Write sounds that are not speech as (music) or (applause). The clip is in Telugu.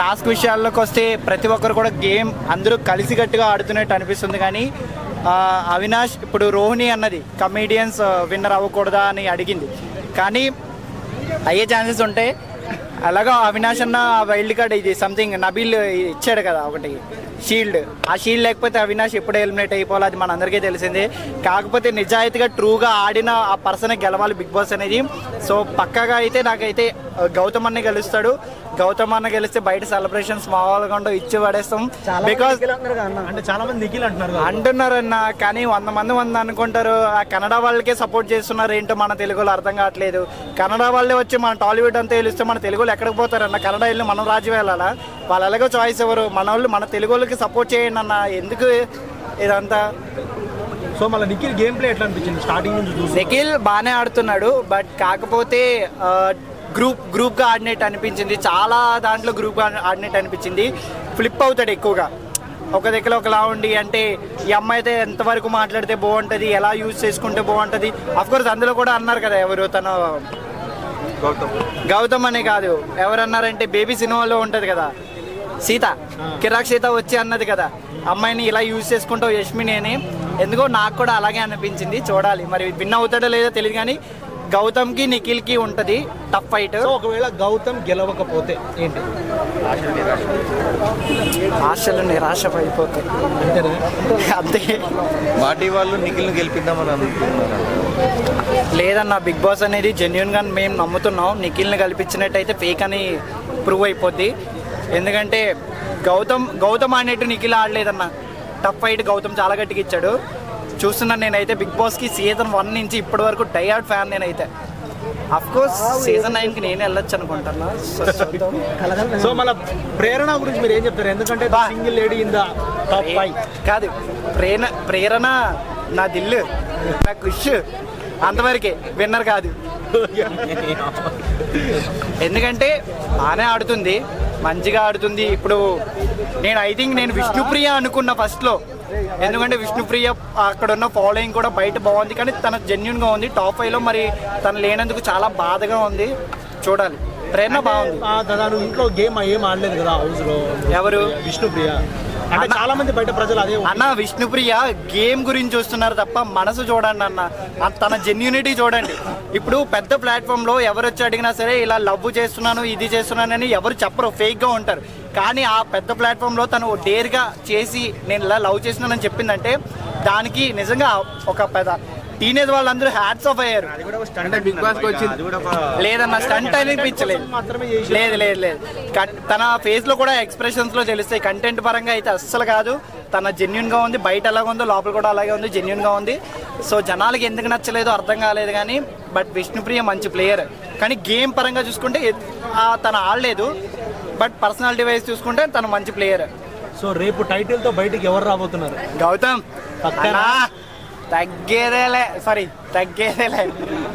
టాస్క్ విషయాల్లోకి వస్తే ప్రతి ఒక్కరు కూడా గేమ్ అందరూ కలిసికట్టుగా ఆడుతున్నట్టు అనిపిస్తుంది. కానీ అవినాష్ ఇప్పుడు రోహిణి అన్నది కమీడియన్స్ విన్నర్ అవ్వకూడదా అని అడిగింది. కానీ అయ్యే ఛాన్సెస్ ఉంటాయి అలాగా అవినాష్ అన్న వైల్డ్ కార్డ్ ఇది సంథింగ్ నబీల్ ఇచ్చాడు కదా ఒకటి. షీల్డ్. ఆ షీల్డ్ లేకపోతే అవినాష్ ఎప్పుడు ఎలిమినేట్ అయిపోవాలి అది మన అందరికీ తెలిసిందే. కాకపోతే నిజాయితీగా ట్రూగా ఆడిన ఆ పర్సన్ గెలవాలి బిగ్ బాస్ అనేది. సో పక్కగా అయితే నాకైతే గౌతమ్ అన్న గెలుస్తాడు. గౌతమ్ అన్న గెలిస్తే బయట సెలబ్రేషన్స్ మామూలుగా ఉండవు ఇచ్చి పడేస్తాం. బికాస్ అంటే చాలా మంది నిఖిల్ అంటున్నారు. అంటున్నారన్న కానీ వంద మంది వంద అనుకుంటారు ఆ కన్నడ వాళ్ళకే సపోర్ట్ చేస్తున్నారు ఏంటో మన తెలుగులో అర్థం కావట్లేదు. కన్నడ వాళ్ళే వచ్చి మన టాలీవుడ్ అంతా తెలిస్తే మన తెలుగులో ఎక్కడికి పోతారన్న? కన్నడ వెళ్ళి మనం రాజ్యం వెళ్ళాలా? వాళ్ళు ఎలాగో చాయిస్ ఎవరు? మన వాళ్ళు మన తెలుగు వాళ్ళకి సపోర్ట్ చేయండి అన్న. ఎందుకు ఇదంతా? సో మళ్ళీ నిఖిల్ గేమ్ ప్లే ఎట్లా అనిపించింది? స్టార్టింగ్ నుంచి నిఖిల్ బాగానే ఆడుతున్నాడు బట్ కాకపోతే గ్రూప్ గ్రూప్గా ఆడినట్టు అనిపించింది. చాలా దాంట్లో గ్రూప్గా ఆడినట్టు అనిపించింది. ఫ్లిప్ అవుతాడు ఎక్కువగా. ఒక దగ్గర ఒకలా ఉండి అంటే ఈ అమ్మాయి అయితే ఎంతవరకు మాట్లాడితే బాగుంటుంది ఎలా యూజ్ చేసుకుంటే బాగుంటుంది? కోర్స్ అందులో కూడా అన్నారు కదా ఎవరు? తన గౌతమ్. అనే కాదు. ఎవరు అన్నారంటే బేబీ సినిమాలో ఉంటుంది కదా. సీత కిరాక్ సీత వచ్చి అన్నది కదా. అమ్మాయిని ఇలా యూజ్ చేసుకుంటావు యష్మిని అని ఎందుకో నాకు కూడా అలాగే అనిపించింది చూడాలి. మరి విన్ అవుతాడో లేదో తెలియదు కానీ గౌతమ్కి నిఖిల్కి ఉంటుంది టఫ్ ఫైట్ సో ఒకవేళ గౌతమ్ గెలవకపోతే ఏంటి? ఆశలు నిరాశ. పడిపోతాయి అంతే. పార్టీ వాళ్ళు నిఖిల్ని గెలిపిద్దామని అనుకుంటున్నారు? లేదన్న బిగ్ బాస్ అనేది జెన్యున్గా మేము నమ్ముతున్నాం. నిఖిల్ని కల్పించినట్టయితే ఫేక్ అని ప్రూవ్ అయిపోద్ది. ఎందుకంటే గౌతమ్ గౌతమ్ ఆడినట్టు నిఖిల్ ఆడలేదన్న. టఫ్ ఫైట్ గౌతమ్ చాలా గట్టిగా ఇచ్చాడు. చూస్తున్నాను నేనైతే బిగ్ బాస్కి సీజన్ వన్ నుంచి ఇప్పటి వరకు డైఆర్డ్ ఫ్యాన్ నేనైతే. కోర్స్ సీజన్ నైన్కి నేను వెళ్ళొచ్చు అనుకుంటున్నా. సో (laughs) మళ్ళీ ప్రేరణ గురించి మీరు ఏం చెప్తారు? ఎందుకంటే single lady in the top five కాదు. ప్రేరణ ప్రేరణ నా దిల్లు నా కుష్ అంతవరకే విన్నర్ కాదు. (laughs) ఎందుకంటే బాగానే ఆడుతుంది. మంచిగా ఆడుతుంది. ఇప్పుడు నేను ఐ థింక్ నేను విష్ణుప్రియ అనుకున్న ఫస్ట్లో ఎందుకంటే విష్ణుప్రియ అక్కడ ఉన్న ఫాలోయింగ్ కూడా బయట బాగుంది. కానీ తన జెన్యున్గా ఉంది. టాప్ ఫైవ్లో మరి తను లేనందుకు చాలా బాధగా ఉంది. చూడాలి. ప్రేరణ బాగుంది. ఇంట్లో గేమ్ ఏం ఆడలేదు కదా హౌస్లో. ఎవరు? విష్ణుప్రియ. చాలా మంది బయట ప్రజలు అదే అన్న విష్ణుప్రియ గేమ్ గురించి చూస్తున్నారు తప్ప మనసు చూడండి అన్న. తన జెన్యూనిటీ చూడండి. ఇప్పుడు పెద్ద ప్లాట్ఫామ్లో ఎవరు వచ్చి అడిగినా సరే ఇలా లవ్ చేస్తున్నాను ఇది చేస్తున్నానని ఎవరు చెప్పరు ఫేక్గా ఉంటారు. కానీ ఆ పెద్ద ప్లాట్ఫామ్లో తను డేర్గా చేసి నేను ఇలా లవ్ చేస్తున్నానని చెప్పిందంటే దానికి నిజంగా ఒక పెద్ద టీనేజ్ వాళ్ళందరూ హ్యాట్స్ ఆఫ్ అయ్యారు. అంటే బిగ్ బాస్ వచ్చింది. లేదన్న స్టంట్ అనిపించలేదు. లేదు లేదు లేదు. తన ఫేస్లో కూడా ఎక్స్ప్రెషన్స్లో తెలుస్తాయి. కంటెంట్ పరంగా అయితే అస్సలు కాదు. తన జెన్యున్గా ఉంది. బయట ఎలాగ ఉందో లోపల కూడా అలాగే ఉంది. జెన్యున్గా ఉంది. సో జనాలకి ఎందుకు నచ్చలేదో అర్థం కాలేదు కానీ బట్ విష్ణుప్రియ మంచి ప్లేయర్ కానీ గేమ్ పరంగా చూసుకుంటే తను ఆడలేదు. బట్ పర్సనాలిటీ వైజ్ చూసుకుంటే తను మంచి ప్లేయర్ సో రేపు టైటిల్తో బయటికి ఎవరు రాబోతున్నారు? గౌతమ్. తగ్గేదేలే సారీ తగ్గేదేలే